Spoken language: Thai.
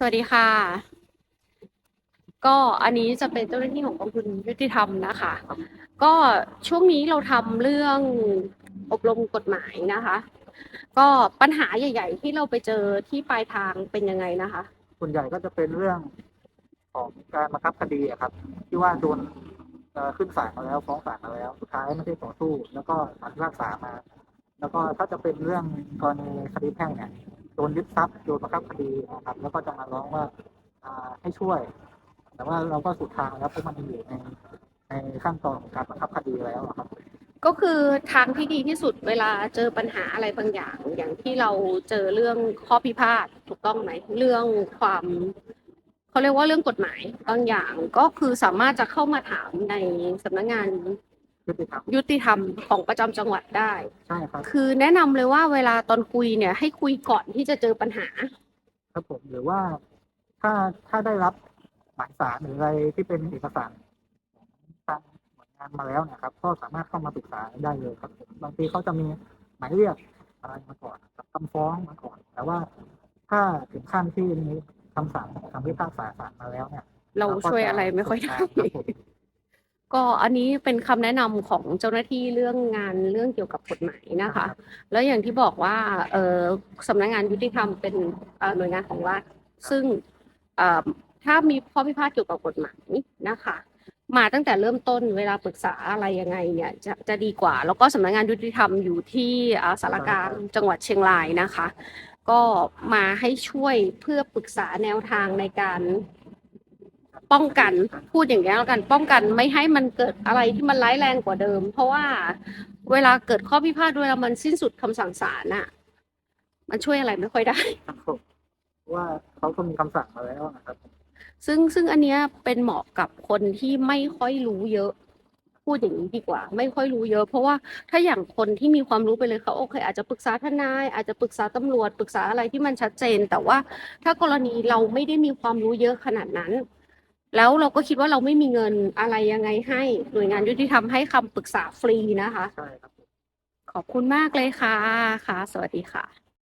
สวัสดีค่ะ ก็อันนี้จะเป็นเจ้าหน้าที่ของกองทุนยุติธรรมนะคะ ก็ช่วงนี้เราทำเรื่องอบรมกฎหมายนะคะ ก็ปัญหาใหญ่ ๆ ที่เราไปเจอที่ปลายทางเป็นยังไงนะคะ ส่วนใหญ่ก็จะเป็นเรื่องของการบังคับคดีอะครับ ที่ว่าโดนเอ่อขึ้นศาลมาแล้วฟ้องศาลมาแล้วสุดท้ายไม่ได้ต่อสู้ แล้วก็ศาลพิพากษามา แล้วก็ถ้าจะเป็นเรื่องกรณีคดีแพ่งเนี่ย โดนยึดทรัพย์โดนบังคับคดีนะครับ แล้วก็จะมาร้องว่าให้ช่วย แต่ว่าเราก็สุดทางแล้วเพราะมันอยู่ในในขั้นตอนของการบังคับคดีแล้วครับ ก็คือทางที่ดีที่สุดเวลาเจอปัญหาอะไรบางอย่าง อย่างที่เราเจอเรื่องข้อพิพาทถูกต้องไหมเรื่องความเขาเรียกว่าเรื่องกฎหมายบางอย่างก็คือสามารถจะเข้ามาถามในสำนักงาน ยุติธรรมยุติธรรมของประจำจังหวัดได้ ใช่ครับ คือแนะนำเลยว่าเวลาตอนคุยเนี่ย ให้คุยก่อนที่จะเจอปัญหา ครับผมหรือว่าถ้าถ้าได้รับหมายสารหรืออะไรที่เป็นเอกสารของทางหน่วยงานมาแล้วเนะครับ ก็สามารถเข้ามาปรึกษาได้เลยครับผมบางทีเขาจะมีหมายเรียกอะไรมาก่อนครับคำฟ้องมาก่อน แต่ว่าถ้าถึงขั้นที่มีคำสั่งคำพิพากษาศาลมาแล้วเนี่ยเราก็ช่วยจอะไรไม่ค่อยได้ครับผม ก็อันนี้เป็นคำแนะนำของเจ้าหน้าที่เรื่องงานเรื่องเกี่ยวกับกฎหมายนะคะ แล้วอย่างที่บอกว่าเออสำนักงานยุติธรรมเป็นหน่วยงานของรัฐซึ่งถ้ามีข้อพิพาทเกี่ยวกับกฎหมายนะคะ มาตั้งแต่เริ่มต้นเวลาปรึกษาอะไรยังไงเนี่ยจะจะดีกว่า แล้วก็สำนักงานยุติธรรมอยู่ที่อ่าสารกลางจังหวัดเชียงรายนะคะ ก็มาให้ช่วยเพื่อปรึกษาแนวทางในการ ป้องกันพูดอย่างนี้ยแล้วกัน ป้องกันไม่ให้มันเกิดอะไรที่มันร้ายแรงกว่าเดิม เพราะว่าเวลาเกิดข้อพิพาทเวลามันสิ้นสุดคำสั่งศาลน่ะ มันช่วยอะไรไม่ค่อยได้ครับผมเพราะว่าเขาก็มีคำสั่งมาแล้วนะครับ ซึ่งซึ่งอันเนี้ยเป็นเหมาะกับคนที่ไม่ค่อยรู้เยอะพูดอย่างนี้ดีกว่า ไม่ค่อยรู้เยอะ เพราะว่าถ้าอย่างคนที่มีความรู้ไปเลยเขาโอเค อาจจะปรึกษาทนาย อาจจะปรึกษาตำรวจปรึกษาอะไรที่มันชัดเจน แต่ว่าถ้ากรณีเราไม่ได้มีความรู้เยอะขนาดนั้น แล้วเราก็คิดว่าเราไม่มีเงินอะไรยังไงให้หน่วยงานยุติธรรมให้คำปรึกษาฟรีนะคะ ใช่ครับผมขอบคุณมากเลยค่ะ ค่ะ สวัสดีค่ะ